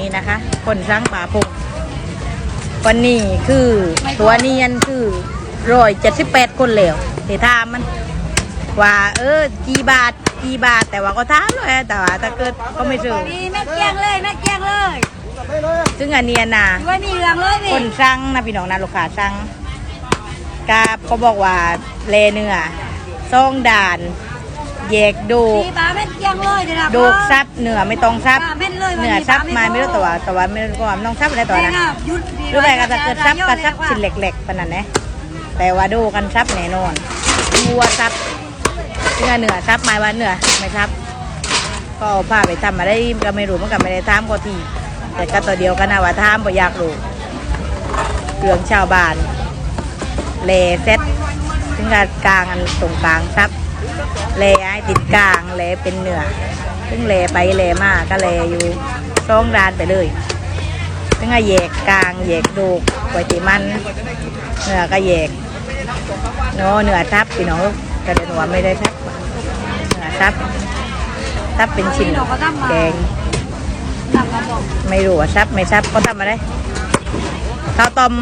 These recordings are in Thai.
นี่นะคะคนสร้างป่าพงวันนี้คือตัวเนียนคือร้อยเจ็ดสิบแปดคนแล้วที่ถามมัน ว่าเออกี่บาทกี่บาทแต่ว่าก็ถามเลยแต่ว่าถ้าเกิดก็ไม่ซื้อนี่แม่เกียงเลยแม่เกียงเลย ซึ่งอันเนี้ยนะด้วยนี่เหลืองเลยนี่คนสั่งนะพี่น้องนะลูกค้าสั่งกาบเขาบอกว่าเลเนื้อซ่องด่าน แยกโดกนี่ปลาแม่เกียงเลยเดี๋ยวนะโดกซับเนื้อไม่ต้องซับปลาแม่นเลยเนื้อซับมาไม่รู้ตัวแต่ว่าไม่รู้ว่ามันต้องซับอะไรตัวนะหยุดหรือไปก็จะเกิดซับก็ซับชิ้นเล็กๆปานนั้นนะแต่ว่าดูกันซับแน่นอนวัวซับเนื้อเนื้อซับหมายว่าเนื้อไม่ซับ ก็เอาผ้าไปทำมาได้ก็ไม่รู้มันก็ไม่ได้ทำก็ทีแต่ก็ตัวเดียวกันนะว่าทำบ่อยากรู้เรื่องชาวบ้านเลเซ็ตถึงกับกลางอันตรงกลางซับ เลให้ติดกลางเลเป็นเนื้อซึ่งเลไปเลมาก็เลอยู่สองด้านไปเลยถึงก็แยกกลางแยกดูกไว้ที่มันเนื้อก็แยกเนาะเนื้อทับพี่น้องกระเด็นหัวไม่ได้ทับเนื้อทับทับเป็นชิ้นแกงทำมาบอกไม่รู้ว่าซับไม่ซับก็ทำมาได้ข้าวต้ม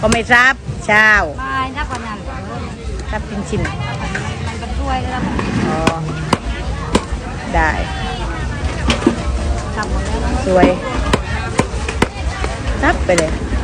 ก็ไม่ซับเช้าไม่นักกว่านั้นซับเป็นชิ้นมันก็ช่ วยแล้วอ๋อได้ทำหมดแล้วสวยซับไปเลยเ